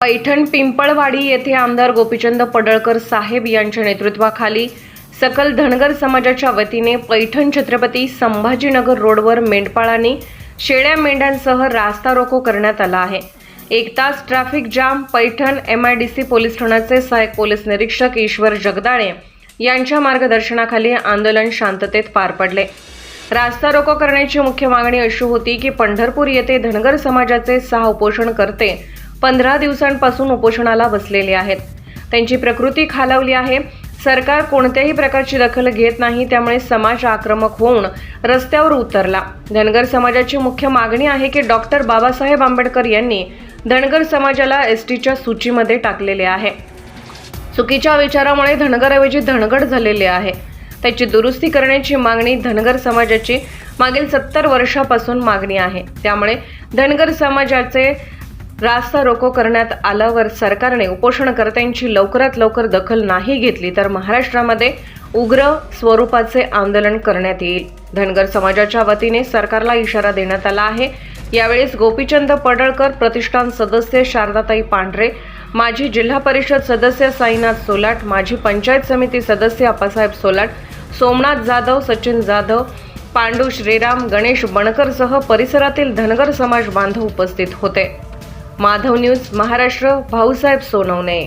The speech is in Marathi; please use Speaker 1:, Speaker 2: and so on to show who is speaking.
Speaker 1: पैठण पिंपळवाडी येथे आमदार गोपीचंद पडळकर साहेब यांच्या नेतृत्वाखाली सकल धनगर समाजाच्या वतीने पैठण छत्रपती संभाजीनगर रोडवर मेंढपाळांनी शेळ्या मेंढ्यांसह रास्ता रोको करण्यात आला आहे. एक तास traffic jam Paithan M I D C police ठाण्याचे सहाय्यक पोलीस निरीक्षक ईश्वर जगदाळे यांच्या मार्गदर्शनाखाली आंदोलन शांततेत पार पडले. रास्ता रोको करण्याची मुख्य मागणी अशी होती की पंढरपूर येथे धनगर समाजाचे सहा उपोषणकर्ते पंधरा दिवसांपासून उपोषणाला बसलेले आहेत. त्यांची प्रकृती खालावली आहे. सरकार कोणत्याही प्रकारची दखल घेत नाही त्यामुळे समाज आक्रमक होऊन रस्त्यावर उतरला. धनगर समाजाची मुख्य मागणी आहे की डॉक्टर बाबासाहेब आंबेडकर यांनी धनगर समाजाला एस टीच्या सूचीमध्ये टाकलेले आहे. चुकीच्या विचारामुळे धनगरऐवजी धनगड झालेले आहे. त्याची दुरुस्ती करण्याची मागणी धनगर समाजाची मागील सत्तर वर्षापासून मागणी आहे. त्यामुळे धनगर समाजाचे रास्ता रोको करण्यात आल्यावर सरकारने उपोषणकर्त्यांची लवकरात लवकर दखल नाही घेतली तर महाराष्ट्रामध्ये उग्र स्वरूपाचे आंदोलन करण्यात येईल. धनगर समाजाच्या वतीने सरकारला इशारा देण्यात आला आहे. यावेळेस गोपीचंद पडळकर प्रतिष्ठान सदस्य शारदाताई पांढरे माजी जिल्हा परिषद सदस्य साईनाथ सोलाट माजी पंचायत समिती सदस्य अप्पासाहेब सोलाट सोमनाथ जाधव सचिन जाधव पांडू श्रीराम गणेश बणकरसह परिसरातील धनगर समाज बांधव उपस्थित होते. माधव न्यूज महाराष्ट्र भाऊसाहेब सोनवणे.